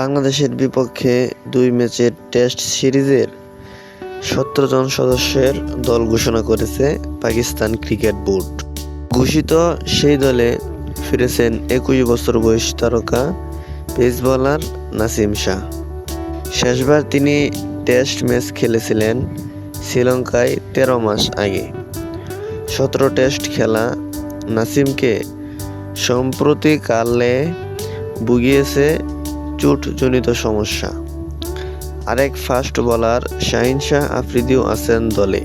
বাংলাদেশের বিপক্ষে দুই ম্যাচের টেস্ট সিরিজের সতেরো জন সদস্যের দল ঘোষণা করেছে পাকিস্তান ক্রিকেট বোর্ড। ঘোষিত সেই দলে ফিরেছেন একুশ বছর বয়স তারকা পেস বোলার নাসিম শাহ। শেষবার তিনি টেস্ট ম্যাচ খেলেছিলেন শ্রীলঙ্কায় তেরো মাস আগে। সতেরো টেস্ট খেলা নাসিমকে সম্প্রতিকালে ভুগিয়েছে চোটজনিত সমস্যা। আরেক ফাস্ট বোলার শাহিন শাহ আফ্রিদিও আছেন দলে।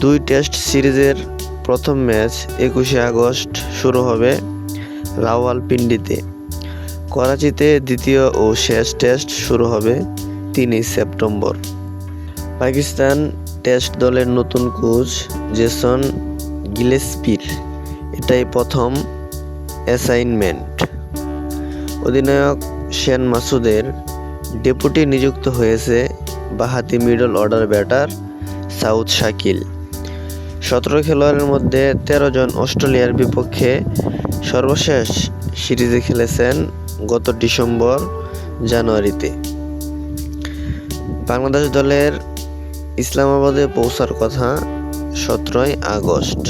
দুই টেস্ট সিরিজের প্রথম ম্যাচ একুশে আগস্ট শুরু হবে রাওয়ালপিন্ডিতে। করাচিতে দ্বিতীয় ও শেষ টেস্ট শুরু হবে তিনই সেপ্টেম্বর। পাকিস্তান টেস্ট দলের নতুন কোচ জেসন গিলেস্পির। এটাই প্রথম অ্যাসাইনমেন্ট। অধিনায়ক শেন মাসুদের ডেপুটি নিযুক্ত হয়েছে বাহাতি middle order batter Saud Shakeel. সতেরো খেলোয়াড়ের মধ্যে তেরো জন অস্ট্রেলিয়ার বিপক্ষে সর্বশেষ সিরিজে খেলেছেন গত ডিসেম্বর জানুয়ারিতে। বাংলাদেশ দলের ইসলামাবাদে পৌঁছার কথা সতেরোই আগস্ট।